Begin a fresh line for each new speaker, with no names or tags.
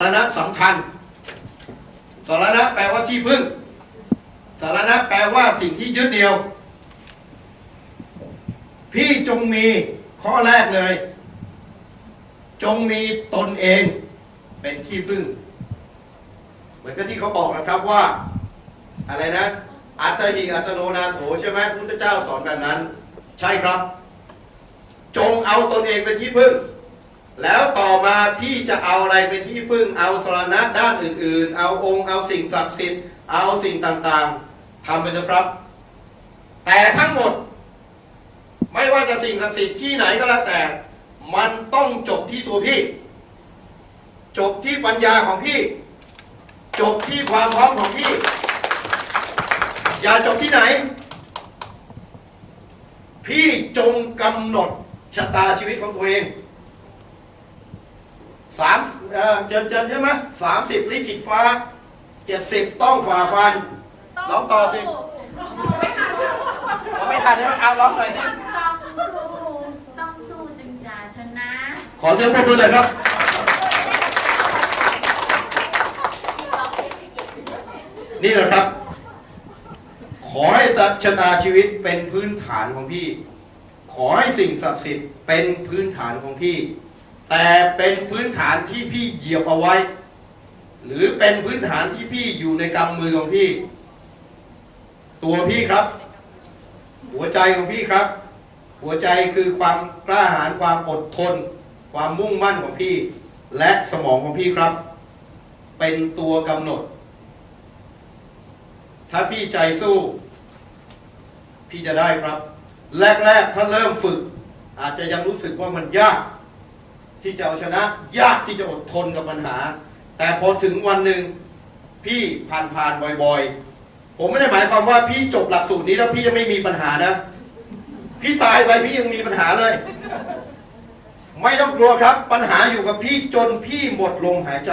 สารณะสำคัญ สารณะแปลว่าที่พึ่ง สารณะแปลว่าสิ่งที่ยึดเหนี่ยว พี่จงมีข้อแรกเลย จงมีตนเองเป็นที่พึ่ง เหมือนกับที่เขาบอกนะครับว่า อะไรนะ อัตตหิอัตโนนาโถใช่ไหมพระพุทธเจ้าสอนแบบนั้น ใช่ครับ จงเอาตนเองเป็นที่พึ่ง แล้วต่อมาพี่จะเอาอะไรเป็นที่พึ่งเอาสรณะด้านอื่น ๆ เอาองค์เอาสิ่งศักดิ์สิทธิ์เอาสิ่งต่างๆทำไปเถอะครับ แต่ทั้งหมด ไม่ว่าจะสิ่งศักดิ์สิทธิ์ที่ไหนก็แล้วแต่ มันต้องจบที่ตัวพี่ จบที่ปัญญาของพี่ จบที่ความพร้อมของพี่ อย่าจบที่ไหน พี่จงกำหนดชะตาชีวิตของตัวเอง สามเอ่อเจนเจนใช่ไหมสามสิบลิขิตฟ้าเจ็ดสิบต้องฝ่าฟันร้องต่อสิเอาไม่ทันใช่ไหมเอาร้องหน่อยสิ
ต้องสู้ต้องสู้จึงจะชนะ
ขอเสียงปรบมือเลยครับนี่แหละครับ ขอให้ตัชนาชีวิตเป็นพื้นฐานของพี่ ขอให้สิ่งศักดิ์สิทธิ์เป็นพื้นฐานของพี่ แต่เป็นพื้นฐานที่พี่เหยียบเอาไว้ หรือเป็นพื้นฐานที่พี่อยู่ในกำมือของพี่ ตัวพี่ครับ หัวใจของพี่ครับ หัวใจคือความกล้าหาญความอดทน ความมุ่งมั่นของพี่ และสมองของพี่ครับ เป็นตัวกำหนด ถ้าพี่ใจสู้ พี่จะได้ครับ แรกๆถ้าเริ่มฝึก อาจจะยังรู้สึกว่ามันยาก ที่จะเอาชนะ ยากที่จะอดทนกับปัญหา แต่พอถึงวันหนึ่งพี่ผ่านผ่านๆบ่อยๆ ผมไม่ได้หมายความว่าพี่จบหลักสูตรนี้แล้วพี่จะไม่มีปัญหานะ พี่ตายไปพี่ยังมีปัญหาเลย ไม่ต้องกลัวครับ ปัญหาอยู่กับพี่จนพี่หมดลมหายใจ